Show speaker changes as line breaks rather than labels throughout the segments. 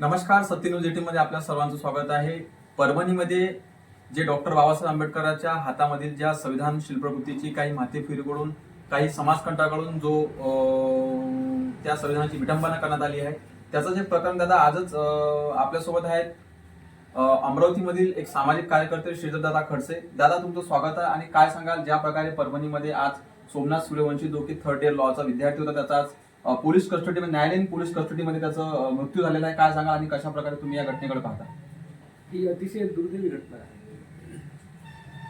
नमस्कार सत्य news eighteen मध्ये आपल्या सर्वांचं स्वागत आहे. परभणीमध्ये जे डॉक्टर बाबासाहेब आंबेडकरांच्या हातामधील ज्या संविधान शिल्पकृतीची काही माती काही समाजकंटाकडून जो त्या संविधानाची विटंबना करण्यात आली आहे त्याचं जे प्रकरण दादा आजच आपल्यासोबत आहेत. अमरावतीमधील एक सामाजिक कार्यकर्ते श्रीधर दादा खडसे. दादा तुमचं स्वागत आहे आणि काय सांगाल? ज्या प्रकारे परभणीमध्ये आज सोमनाथ सूर्यवंशी जो की थर्ड इयर लॉचा विद्यार्थी होता त्याचा आज पोलीस कस्टडीमध्ये म्हणजे न्यायालयीन पोलीस कस्टडीमध्ये त्याचा मृत्यू झालेला आहे. काय सांगा आणि कशा प्रकारे तुम्ही या घटनेकडे पाहता?
ही अतिशय दुर्दैवी घटना आहे.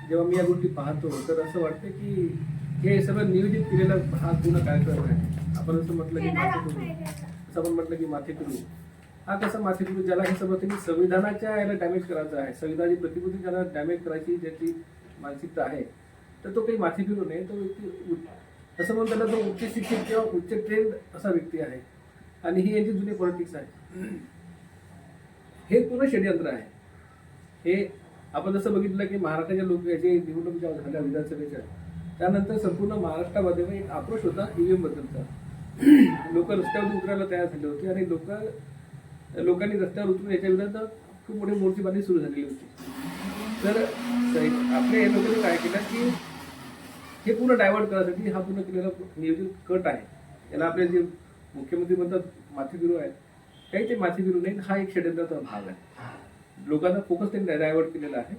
जेव्हा मी या गोष्टी पाहतो तर असं वाटतं की हे सगळं नियोजित केलेलं हा पूर्ण कार्यक्रम आहे. आपण असं म्हटलं की माथेफिरू असं आपण म्हटलं की माथेफिरू हा कसं माथे करू ज्याला हे समजतं की संविधानाच्या याला डॅमेज करायचं आहे. संविधानाची प्रतिकृती ज्याला डॅमेज करायची ज्याची मानसिकता आहे तर तो काही माथेफिरू नाही तो व्यक्ती तसं असं म्हणून त्याला तो उच्च शिक्षित किंवा उच्च ट्रेंड असा व्यक्ती आहे. आणि ही यांची जुनी पॉलिटिक्स आहे. हे पूर्ण षडयंत्र आहे. हे आपण जसं बघितलं की महाराष्ट्राच्या लोक याचे निवडणूक ज्या झाल्या विधानसभेच्या त्यानंतर संपूर्ण महाराष्ट्रामध्ये एक आक्रोश होता ईव्हीएम बद्दलचा. लोक रस्त्यावर उतरायला तयार झाले होते आणि लोक लोकांनी रस्त्यावर उतरून याच्या खूप मोठी मोर्चेबाजी सुरू झालेली होती. तर आपले आपल्या या लोकांनी काय केलं की हे पूर्ण डायव्हर्ट करण्यासाठी हा पूर्ण केलेला नियोजित कट आहे. याला आपले जे मुख्यमंत्री म्हणतात माथेफिरू आहेत. काही ते माथेफिरू नाही हा एक षडयंत्राचा भाग आहे. लोकांना फोकस त्यांनी डायव्हर्ट केलेला आहे.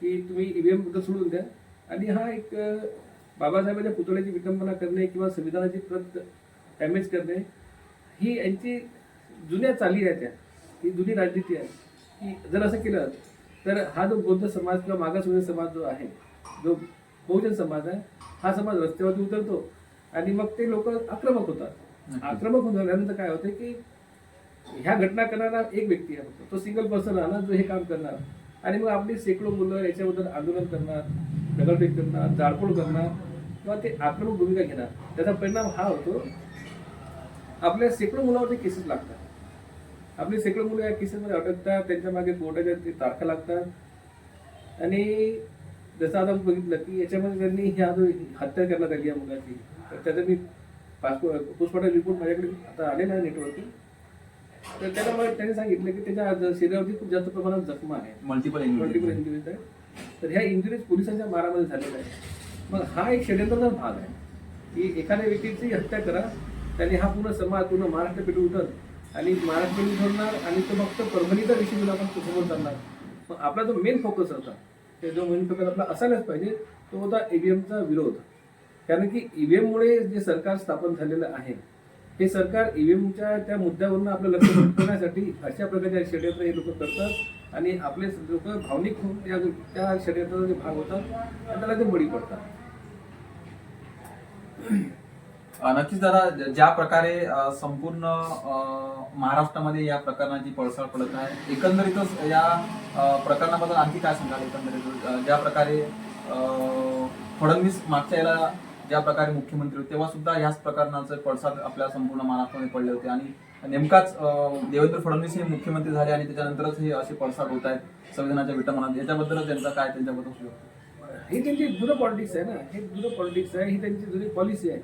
की तुम्ही ईव्हीएमबद्दल सोडून द्या. आणि हा एक बाबासाहेबांच्या पुतळ्याची विटंबना करणे किंवा संविधानाची प्रत डॅमेज करणे ही यांची जुन्या चाली आहेत त्या. ही जुनी राजनीती आहे. की जर असं केलं तर हा जो बौद्ध समाज किंवा मागासवर्गीय समाज जो आहे जो बहुजन समाज आहे. हा समाज रस्त्यावरती उतरतो आणि मग ते लोक आक्रमक होतात. आक्रमक होऊन झाल्यानंतर काय होतं की ह्या घटना करणारा एक व्यक्ती आहे तो सिंगल पर्सन ना जो हे काम करणार. आणि मग आपली शेकडो मुलं याच्याबद्दल आंदोलन करणार दगडफेक करणार जाळपोळ करणार किंवा ते आक्रमक भूमिका घेणार. त्याचा परिणाम हा होतो आपल्या शेकडो मुलावरती केसेस लागतात. आपली शेकडो मुलं या केसेसमध्ये अटकतात त्यांच्या मागे कोर्टाच्या ते तारखा लागतात. आणि जसं आता बघितलं की याच्यामध्ये त्यांनी ह्या जो हत्या करण्यात आली या मुलाची तर त्याचा मी पासपोर्ट पोस्टमॉर्टम रिपोर्ट माझ्याकडे आता आलेला आहे नेटवरती तर त्याला मला त्याने सांगितलं की त्याच्या शरीरावरती खूप जास्त प्रमाणात जखमा आहे.
मल्टिपल
मल्टिपल इंजुरीज आहे. तर ह्या इंजुरीज पोलिसांच्या मारामध्ये झालेल्या आहे मग हा एक षडयंत्राचा भाग आहे. की एखाद्या व्यक्तीची हत्या करा त्याने हा पूर्ण समाज पूर्ण महाराष्ट्र पेटू उठत आणि महाराष्ट्र पेटू उठवणार आणि तो फक्त परभणीचा विषय घेऊन आपण समोर चालणार मग आपला जो मेन फोकस होता ते जो मेन फोकस आपला असायलाच पाहिजे तो होता ईव्हीएमचा विरोध. कारण की ईव्हीएममुळे जे सरकार स्थापन झालेलं आहे हे सरकार ईव्हीएमच्या त्या मुद्द्यावरून आपलं लक्ष भटकवण्यासाठी अशा प्रकारच्या षडयंत्र हे लोक करतात आणि आपले लोक भावनिक होऊन या त्या षडयंत्राचा जे भाग होतात त्याला ते बळी पडतात.
नक्कीच दादा ज्या प्रकारे संपूर्ण महाराष्ट्रामध्ये या प्रकरणाची पळसाळ पडत आहे एकंदरीतच या प्रकरणाबद्दल आणखी काय सांगाल एकंदरीत? ज्या प्रकारे फडणवीस मागच्या याला ज्या प्रकारे मुख्यमंत्री होते तेव्हा सुद्धा याच प्रकरणाचे पडसाद आपल्या संपूर्ण महाराष्ट्रामध्ये पडले होते. आणि नेमकाच देवेंद्र फडणवीस हे मुख्यमंत्री झाले आणि त्याच्यानंतरच हे असे पडसाद होत आहेत संविधानाच्या विटमनात याच्याबद्दल त्यांचा काय त्यांच्याबद्दल? हे
ही त्यांची जुनं पॉलिटिक्स आहे ना. हे जुनं पॉलिटिक्स आहे ही त्यांची जुनी पॉलिसी आहे.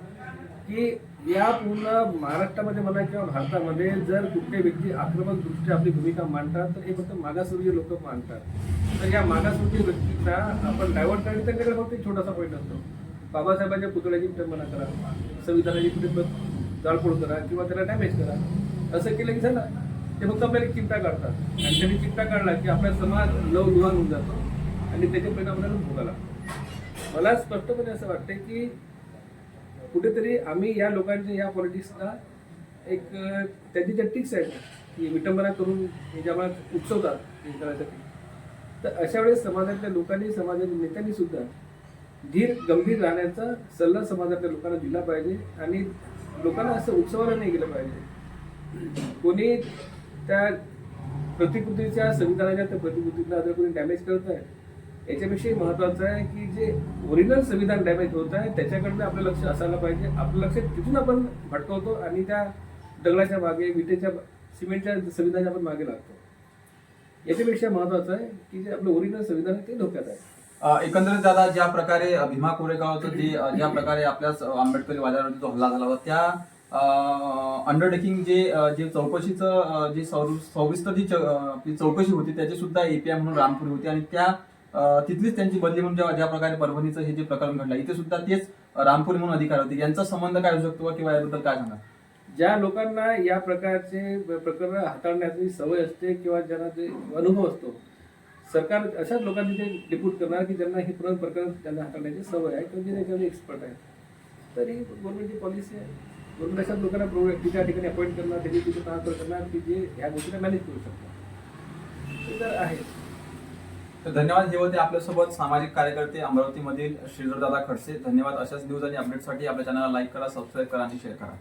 की या पूर्ण महाराष्ट्रामध्ये म्हणा किंवा भारतामध्ये जर कुठले व्यक्ती आक्रमक दृष्ट्या आपली भूमिका मांडतात तर हे फक्त मागासवर्गीय लोक मांडतात तर या मागासवर्गीय व्यक्तींना आपण डायव्हर्ट करायचं त्यांच्याकडे फक्त एक छोटासा पॉईंट असतो. बाबासाहेबांच्या पुतळ्याची विटंबना करा संविधानाची कुठे जाळपोळ करा किंवा त्याला डॅमेज करा. असं केलं की झालं. ते फक्त आपल्याला चिंता काढतात. आणि त्यांनी चिंता काढला की आपला समाज लव लुहान होऊन जातो. आणि त्याचे परिणाम आपल्याला भोगायला मला स्पष्टपणे असं वाटतं की कुठेतरी आम्ही या लोकांच्या या पॉलिटिक्सला एक त्यांची ज्या टिक्स आहेत की विटंबना करून हे ज्या मला हे करायसाठी तर अशा वेळेस समाजातल्या लोकांनी समाजाच्या नेत्यांनी सुद्धा धीर गंभीर राहण्याचा सल्ला समाजातल्या लोकांना दिला पाहिजे आणि लोकांना असं उत्सवाला नाही गेलं पाहिजे. कोणी त्या प्रतिकृतीच्या संविधानाच्या त्या प्रतिकृतीला जर कोणी डॅमेज करत आहे याच्याविषयी महत्वाचं आहे की जे ओरिजिनल संविधान डॅमेज होत आहे त्याच्याकडनं आपलं लक्ष असायला पाहिजे. आपलं लक्ष तिथून आपण भटकवतो आणि त्या दगडाच्या मागे विटेच्या सिमेंटच्या संविधानाच्या आपण मागे लागतो. याच्यापेक्षा महत्वाचं आहे की जे आपलं ओरिजिनल संविधान आहे ते धोक्यात आहे.
एकंदरीत दादा ज्या प्रकारे भीमा कोरेगावचं जे ते ज्या प्रकारे आपल्या आंबेडकरी वाद्यावरती जो हल्ला झाला होता त्या अंडरटेकिंग जे जे चौकशीचं जे सव- सविस्तर जी आपली चौकशी होती त्याची सुद्धा एपीआय म्हणून रामपुरी होती आणि त्या तिथलीच त्यांची बदली म्हणून जेव्हा ज्या प्रकारे परभणीचं हे जे प्रकरण घडलं इथे सुद्धा तेच रामपूर म्हणून अधिकार होते. यांचा संबंध काय होऊ शकतो किंवा याबद्दल काय सांगा
ज्या लोकांना या प्रकारचे प्रकरण हाताळण्याची सवय असते किंवा ज्यांना ते अनुभव असतो सरकार अशाच लोकांनी ते डिप्यूट करणार की ज्यांना हे प्रकरण प्रकरण त्यांना हाताळण्याची सवय आहे किंवा जे त्याच्यामध्ये एक्सपर्ट आहे तर ही गव्हर्नमेंटची पॉलिसी आहे. गव्हर्नमेंट अशाच लोकांना प्रो- त्या ठिकाणी अपॉइंट करणार त्याची तिथे ट्रान्सफर करणार की जे ह्या गोष्टीला मॅनेज करू शकतात.
तर धन्यवाद हे होते आपल्यासोबत सामाजिक कार्यकर्ते अमरावतीमधील श्रीधरदादा खडसे. धन्यवाद अशाच न्यूज आणि अपडेटसाठी आपल्या चॅनलला लाईक करा सबस्क्राईब करा आणि शेअर करा.